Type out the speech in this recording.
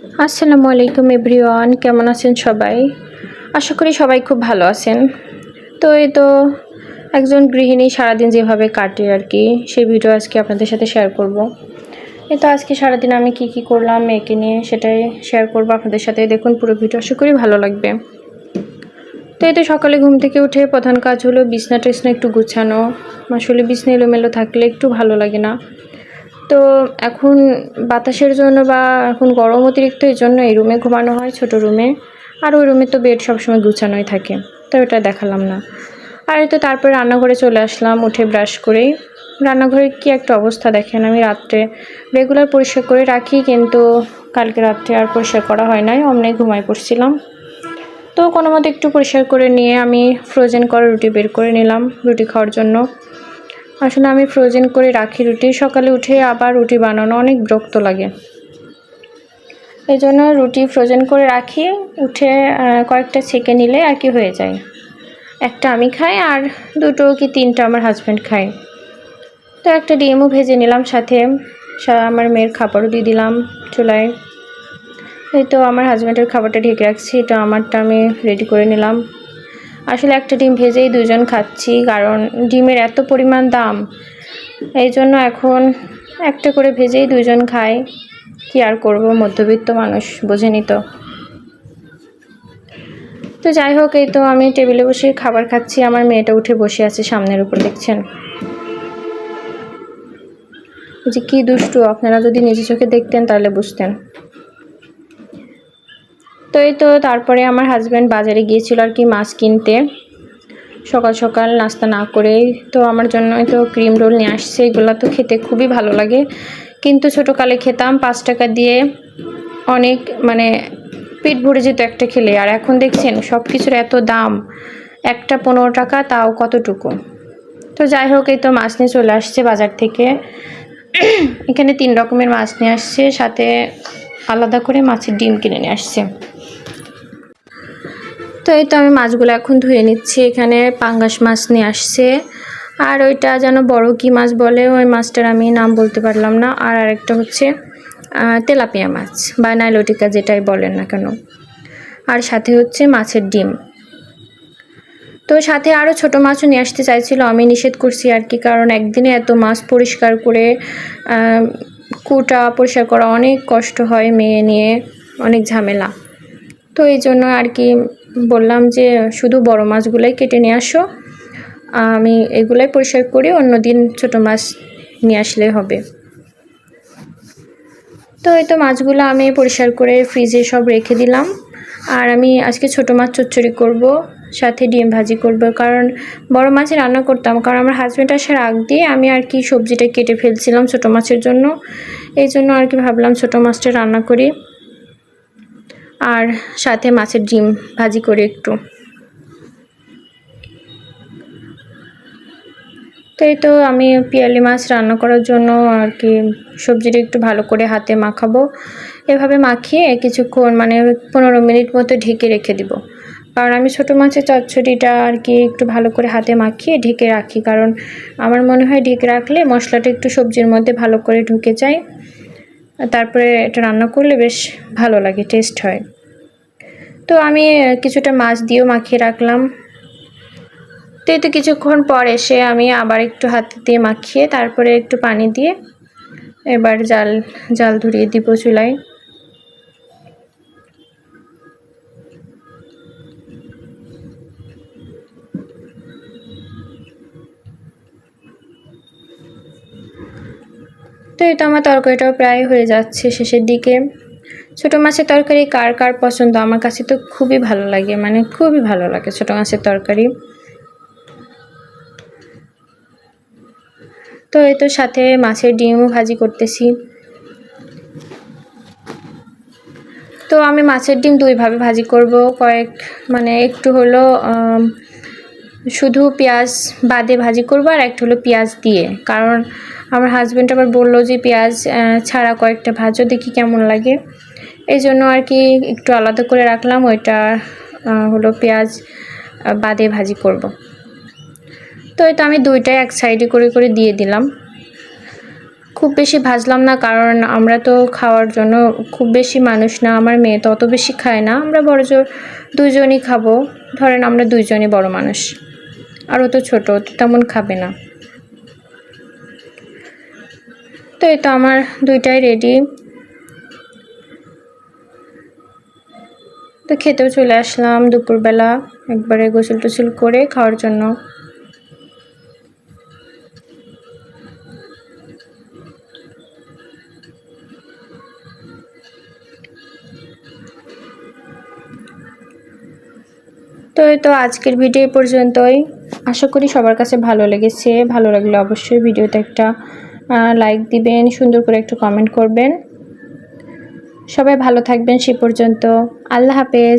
আসসালামু আলাইকুম এভরিওয়ান, কেমন আছেন সবাই? আশা করি সবাই খুব ভালো আছেন। তো এই তো একজন গৃহিণী সারাদিন যেভাবে কাটে আর কি, সেই ভিডিও আজকে আপনাদের সাথে শেয়ার করব। এই তো আজকে সারাদিন আমি কি কি করলাম, মেয়েকে নিয়ে সেটাই শেয়ার করব আপনাদের সাথে। দেখুন পুরো ভিডিও, আশা করি ভালো লাগবে। তো এই তো সকালে ঘুম থেকে উঠে প্রধান কাজ হলো বিছনা টিছনা একটু গুছানো। আসলে বিছনা এলোমেলো থাকলে একটু ভালো লাগে না। তো এখন বাতাসের জন্য বা এখন গরম অতিরিক্ত এই জন্য এই রুমে ঘুমানো হয় ছোট রুমে। আর ওই রুমে তো বেড সবসময় গুছানোই থাকে। তো ওটা দেখালাম না। আর তো তারপরে রান্নাঘরে চলে আসলাম, উঠে ব্রাশ করেই। রান্নাঘরে কি একটা অবস্থা দেখেন, আমি রাত্রে রেগুলার পরিষ্কার করে রাখি, কিন্তু কালকে রাত্রে আর পরিষ্কার করা হয় নাই, অমনে ঘুমায় পড়ছিলাম। তো কোনো মতো একটু পরিষ্কার করে নিয়ে আমি ফ্রোজেন করা রুটি বের করে নিলাম, রুটি খাওয়ার জন্য। আসলে আমি ফ্রোজেন করে রাখি রুটি। সকালে উঠে আবার রুটি বানানো অনেক বিরক্ত লাগে। এই জন্য রুটি ফ্রোজেন করে রাখি, উঠে কয়েকটা ছেঁকে নিলে আর কি হয়ে যায়। একটা আমি খাই আর দুটো কি তিনটা আমার হাজব্যান্ড খায়। তো একটা ডিমও ভেজে নিলাম সাথে। আমার মেয়ের খাবারও দিয়ে দিলাম চুলায়। এই তো আমার হাজব্যান্ডের খাবারটা ঢেকে রাখছি। তো আমারটা আমি রেডি করে নিলাম। আসলে একটা ডিম ভেজেই দুজন খাচ্ছি, কারণ ডিমের এত পরিমাণ দাম। এই জন্য এখন একটা করে ভেজেই দুজন খায় কি আর করব, মধ্যবিত্ত মানুষ বোঝেনি তো। তো যাই হোক, এই তো আমি টেবিলে বসে খাবার খাচ্ছি, আমার মেয়েটা উঠে বসে আছে সামনের উপর, দেখছেন? যে কি দুষ্টু, আপনারা যদি নিজে চোখে দেখতেন তাহলে বুঝতেন। তো এই তো তারপরে আমার হাজব্যান্ড বাজারে গিয়েছিল আর কি মাছ কিনতে। সকাল সকাল নাস্তা না করেই তো আমার জন্য তো ক্রিম রোল নিয়ে আসছে, এগুলো তো খেতে খুবই ভালো লাগে। কিন্তু ছোটোকালে খেতাম, পাঁচ টাকা দিয়ে অনেক মানে পেট ভরে যেত একটা খেলে। আর এখন দেখছেন সব কিছুর এত দাম, একটা পনেরো টাকা, তাও কতটুকু? তো যাই হোক, এই তো মাছ নিয়ে চলে আসছে বাজার থেকে। এখানে তিন রকমের মাছ নিয়ে আসছে, সাথে আলাদা করে মাছের ডিম কিনে নিয়ে আসছে। তো এই তো আমি মাছগুলো এখন ধুয়ে নিচ্ছি, এখানে পাঙ্গাস মাছ নিয়ে আসছে। আর ওইটা যেন বড় কি মাছ বলে, ওই মাছটার আমি নাম বলতে পারলাম না। আর আরেকটা হচ্ছে তেলাপিয়া মাছ বা নাইলোটিকা যেটাই বলেন না কেন। আর সাথে হচ্ছে মাছের ডিম। তো সাথে আরও ছোট মাছও নিয়ে আসতে চাইছিল, আমি নিষেধ করছি আর কি, কারণ একদিনে এত মাছ পরিষ্কার করে কুটা পরিষ্কার করা অনেক কষ্ট হয় মেয়ে নিয়ে, অনেক ঝামেলা। তো এই জন্য আর কি বললাম যে শুধু বড় মাছগুলোই কেটে নিয়ে আসো, আমি এগুলাই পরিষ্কার করি অন্য দিন ছোট মাছ নিয়ে আসলে হবে। তো এই তো মাছগুলো আমি পরিষ্কার করে ফ্রিজে সব রেখে দিলাম। আর আমি আজকে ছোট মাছ চচ্চড়ি করব। সাথে ডিম ভাজি করব। কারণ বড় মাছে রান্না করতাম। কারণ আমার হাজব্যান্ড আসার আগ দিয়ে আমি আর কি সবজিটা কেটে ফেলছিলাম ছোট মাছের জন্য। এই জন্য আর কি ভাবলাম ছোট মাছটা রান্না করি। আর সাথে মাছের ডিম ভাজি করি একটু। তো এই তো আমি পিয়ালি মাছ রান্না করার জন্য আর কি সবজিটা একটু ভালো করে হাতে মাখাবো। এভাবে মাখিয়ে কিছুক্ষণ মানে পনেরো মিনিট মতো ঢেকে রেখে দিব। কারণ আমি ছোটো মাছের চচ্চড়িটা আর কি একটু ভালো করে হাতে মাখিয়ে ঢেকে রাখি। কারণ আমার মনে হয় ঢেকে রাখলে মশলাটা একটু সবজির মধ্যে ভালো করে ঢুকে যায়। তারপরে এটা রান্না করলে বেশ ভালো লাগে টেস্ট হয়। তো আমি কিছুটা মাছ দিয়েও মাখিয়ে রাখলাম। তো এই তো কিছুক্ষণ পর এসে আমি আবার একটু হাতে দিয়ে মাখিয়ে তারপরে একটু পানি দিয়ে এবার জাল জাল ধরিয়ে দিব চুলায়। তো এই তো আমার তরকারিটাও প্রায় হয়ে যাচ্ছে শেষের দিকে। ছোটো মাছের তরকারি কার কার পছন্দ? আমার কাছে তো খুবই ভালো লাগে মানে খুবই ভালো লাগে ছোটো মাছের তরকারি। তো এই তো সাথে মাছের ডিমও ভাজি করতেছি। তো আমি মাছের ডিম দুইভাবে ভাজি করব। কয়েক মানে একটু হলো শুধু পেঁয়াজ বাদে ভাজি করব আর একটু হলো পেঁয়াজ দিয়ে। কারণ আমার হাজব্যান্ড আবার বলল যে, পেঁয়াজ ছাড়া কয়েকটা ভাজো, দেখি কেমন লাগে। এই জন্য আর কি একটু আলাদা করে রাখলাম, ওইটা হলো পেঁয়াজ বাদে ভাজি করব। তো এটা আমি দুইটাই এক সাইডে করে করে দিয়ে দিলাম। খুব বেশি ভাজলাম না, কারণ আমরা তো খাওয়ার জন্য খুব বেশি মানুষ না, আমার মেয়ে তো অত বেশি খায় না, আমরা বড় জোর দুজনই খাব। ধরেন আমরা দুইজনই বড় মানুষ, আর ও তো ছোটো তেমন খাবে না। তো এই তো আমার দুইটাই রেডি তো খেতেও চলে আসলাম দুপুরবেলা, একবারে গোসল টোসল করে খাওয়ার জন্য। তো এই তো আজকের ভিডিও পর্যন্তই। আশা করি সবার কাছে ভালো লেগেছে। ভালো লাগলে অবশ্যই ভিডিওতে একটা লাইক দিবেন সুন্দর করে একটু কমেন্ট করবেন। সবাই ভালো থাকবেন সে পর্যন্ত। আল্লাহ হাফেজ।